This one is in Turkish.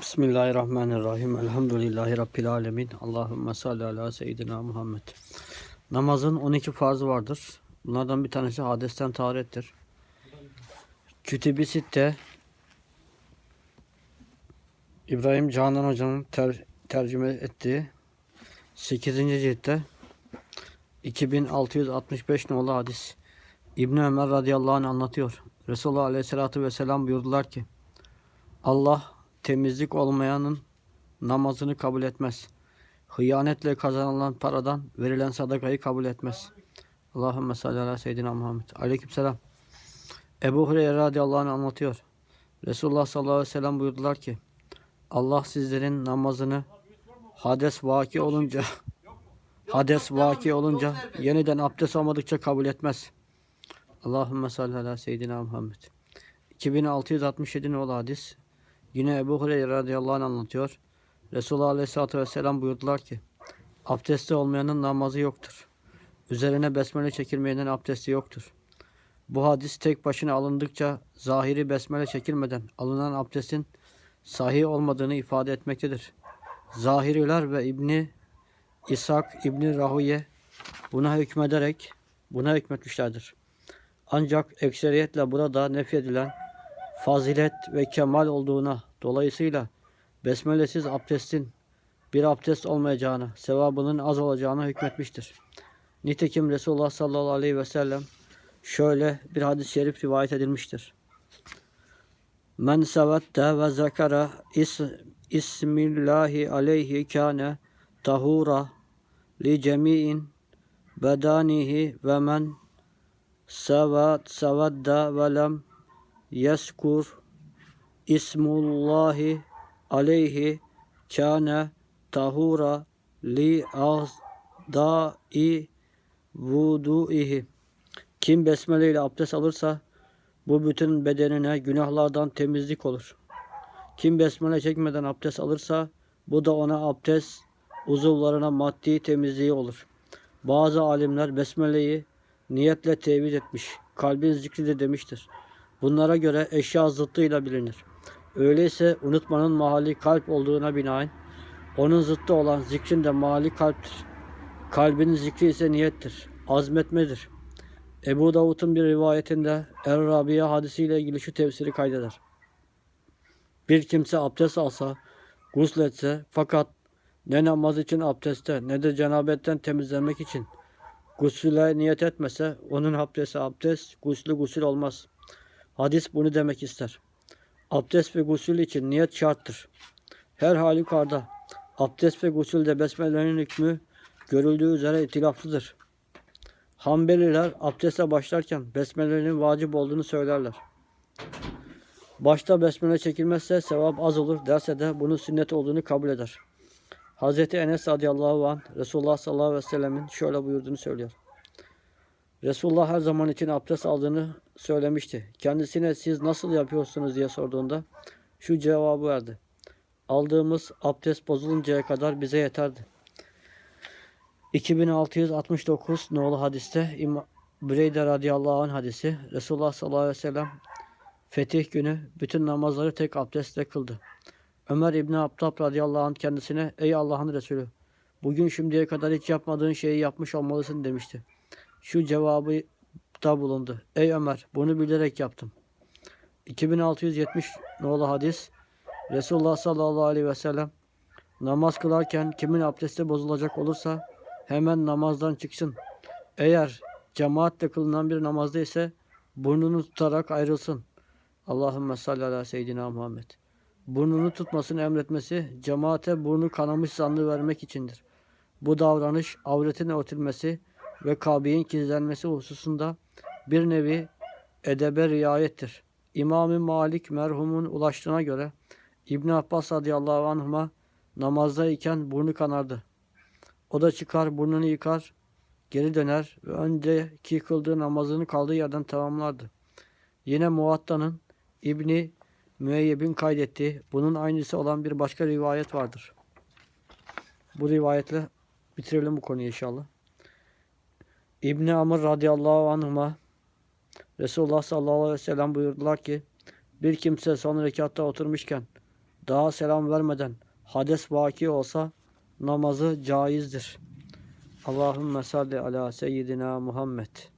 Bismillahirrahmanirrahim. Elhamdülillahi Rabbil alemin. Allahümme salli ala seyyidina Muhammed. Namazın 12 farzı vardır. Bunlardan bir tanesi hadesten taharettir. Kütüb-i Sitte İbrahim Canan Hoca'nın ter- tercüme ettiği 8. ciltte 2665 nolu hadis. İbni Ömer radıyallahu anh anlatıyor. Resulullah aleyhissalatü vesselam buyurdular ki Allah temizlik olmayanın namazını kabul etmez. Hıyanetle kazanılan paradan verilen sadakayı kabul etmez. Allahümme salli ala seyyidina Muhammed. Aleykümselam. Ebu Hureyre radıyallahu anh anlatıyor. Resulullah sallallahu aleyhi ve sellem buyurdular ki Allah sizlerin namazını hades vaki olunca hades vaki olunca yeniden abdest almadıkça kabul etmez. Allahümme salli ala seyyidina Muhammed. 2667 nolu hadis. Yine Ebu Hureyre radıyallahu anh anlatıyor. Resulullah aleyhissalatü vesselam buyurdular ki abdesti olmayanın namazı yoktur. Üzerine besmele çekilmeyenin abdesti yoktur. Bu hadis tek başına alındıkça zahiri besmele çekilmeden alınan abdestin sahih olmadığını ifade etmektedir. Zahiriler ve İbni İshak İbni Rahuye buna hükmederek buna hükmetmişlerdir. Ancak ekseriyetle burada nefyedilen fazilet ve kemal olduğuna dolayısıyla besmelesiz abdestin bir abdest olmayacağına, sevabının az olacağına hükmetmiştir. Nitekim Resulullah sallallahu aleyhi ve sellem şöyle bir hadis-i şerif rivayet edilmiştir. Men sevette ve zekara is, ismillahi aleyhi kâne tahura li cemi'in bedanihi ve men sevat sevadda ve lem yeskur ismullahi aleyhi kâne tahura li azdai vudu'ihi kim besmele ile abdest alırsa bu bütün bedenine günahlardan temizlik olur. Kim besmele çekmeden abdest alırsa bu da ona abdest uzuvlarına maddi temizliği olur. Bazı alimler besmeleyi niyetle tevhid etmiş. Kalbin zikri de demiştir. Bunlara göre eşya zıttıyla bilinir. Öyleyse unutmanın mahalli kalp olduğuna binaen onun zıttı olan zikrin de mahalli kalptir. Kalbin zikri ise niyettir, azmetmedir. Ebu Davud'un bir rivayetinde Er-Rabia hadisiyle ilgili şu tefsiri kaydeder. Bir kimse abdest alsa, gusletse fakat ne namaz için abdestte ne de cenabetten temizlenmek için gusüle niyet etmese onun abdesti abdest, guslü gusül olmaz. Hadis bunu demek ister. Abdest ve gusül için niyet şarttır. Her halükarda abdest ve gusülde besmelenin hükmü görüldüğü üzere itilaflıdır. Hanbeliler abdeste başlarken besmelenin vacip olduğunu söylerler. Başta besmele çekilmezse sevap az olur derse de bunun sünnet olduğunu kabul eder. Hz. Enes radıyallahu anh Resulullah sallallahu aleyhi ve sellemin şöyle buyurduğunu söylüyor. Resulullah her zaman için abdest aldığını söylemişti. Kendisine siz nasıl yapıyorsunuz diye sorduğunda şu cevabı verdi. Aldığımız abdest bozuluncaya kadar bize yeterdi. 2669 nolu hadiste İmam Büreyde radıyallahu anh hadisi Resulullah sallallahu aleyhi ve sellem fetih günü bütün namazları tek abdestle kıldı. Ömer İbni Abdab radıyallahu anh kendisine ey Allah'ın Resulü bugün şimdiye kadar hiç yapmadığın şeyi yapmış olmalısın demişti. Şu cevabı da bulundu. Ey Ömer bunu bilerek yaptım. 2670 nolu hadis Resulullah sallallahu aleyhi ve sellem namaz kılarken kimin abdesti bozulacak olursa hemen namazdan çıksın. Eğer cemaatle kılınan bir namazda ise burnunu tutarak ayrılsın. Allahümme salli ala seyyidina Muhammed. Burnunu tutmasını emretmesi cemaate burnu kanamış zanlı vermek içindir. Bu davranış avretin örtülmesi ve kabiyin gizlenmesi hususunda bir nevi edebe riayettir. İmam-ı Malik merhumun ulaştığına göre İbn Abbas radıyallahu anhuma namazdayken burnu kanardı. O da çıkar burnunu yıkar, geri döner ve önceki kıldığı namazını kaldığı yerden tamamlardı. Yine Muatta'nın İbni Müeyyeb'in kaydettiği bunun aynısı olan bir başka rivayet vardır. Bu rivayetle bitirelim bu konuyu inşallah. İbni Amr radıyallahu anhuma Resulullah sallallahu aleyhi ve sellem buyurdular ki bir kimse son rekatta oturmuşken daha selam vermeden hades vaki olsa namazı caizdir. Allahümme salli ala seyyidina Muhammed.